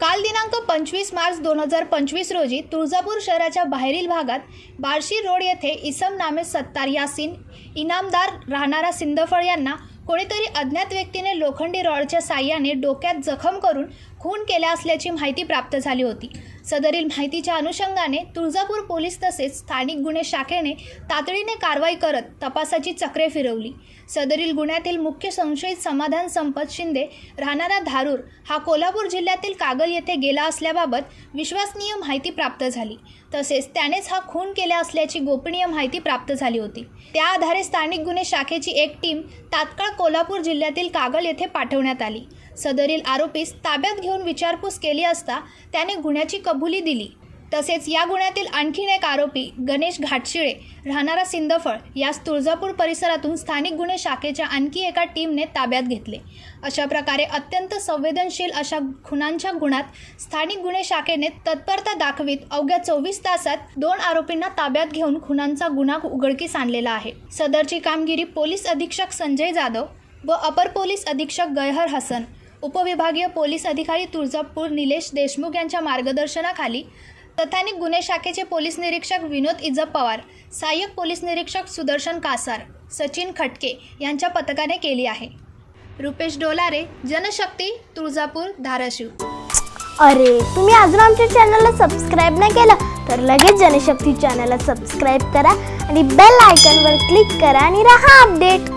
काल दिनांक पंचवीस मार्च दोन हजार पंचवीस रोजी तुळजापूर शहराच्या बाहेरील भागात बार्शी रोड येथे इसम नामे सत्तार यासीन इनामदार राहणारा सिंदफळ यांना कोणीतरी अज्ञात व्यक्तीने लोखंडी रॉडच्या साह्याने डोक्यात जखम करून खून केल्या असल्याची माहिती प्राप्त झाली होती. सदरील माहितीच्या अनुषंगाने तुळजापूर पोलीस तसेच स्थानिक गुन्हे शाखेने तातडीने कारवाई करत तपासाची चक्रे फिरवली. सदरील गुन्ह्यातील मुख्य संशयित समाधान संपत शिंदे राहणारा धारूर हा कोल्हापूर जिल्ह्यातील कागल येथे गेला असल्याबाबत विश्वसनीय माहिती प्राप्त झाली. तसेच त्यानेच हा खून केला असल्याची गोपनीय माहिती प्राप्त झाली होती. त्या आधारे स्थानिक गुन्हे शाखेची एक टीम तात्काळ कोल्हापूर जिल्ह्यातील कागल येथे पाठवण्यात आली. सदरील आरोपीस ताब्यात घेऊन विचारपूस केली असता त्याने गुन्ह्याची कबुली दिली. तसेच या गुन्ह्यातील आणखीन एक आरोपी गणेश घाटशिळे राहणारा सिंदफळ यास तुळजापूर परिसरातून स्थानिक गुन्हे शाखेच्या आणखी एका टीमने ताब्यात घेतले. अशा प्रकारे अत्यंत संवेदनशील अशा खुनांच्या गुणात स्थानिक गुन्हे शाखेने तत्परता दाखवीत अवघ्या चोवीस तासात दोन आरोपींना ताब्यात घेऊन खुनांचा गुन्हा उघडकीस आणलेला आहे. सदरची कामगिरी पोलीस अधीक्षक संजय जाधव व अपर पोलीस अधीक्षक गयहर हसन. उपविभागीय पोलीस अधिकारी तुळजापूर निलेश देशमुख यांच्या मार्गदर्शनाखाली तथानिक गुन्हे शाखेचे पोलीस निरीक्षक विनोद इजप पवार सहाय्यक पोलीस निरीक्षक सुदर्शन कासार सचिन खटके यांच्या पथकाने केली आहे. रुपेश डोलारे जनशक्ती तुळजापूर धाराशिव. अरे तुम्ही अजून आमच्या चॅनलला सबस्क्राईब नाही केलं तर लगेच जनशक्ती चॅनलला सबस्क्राईब करा आणि बेल आयकॉनवर क्लिक करा आणि राहा अपडेट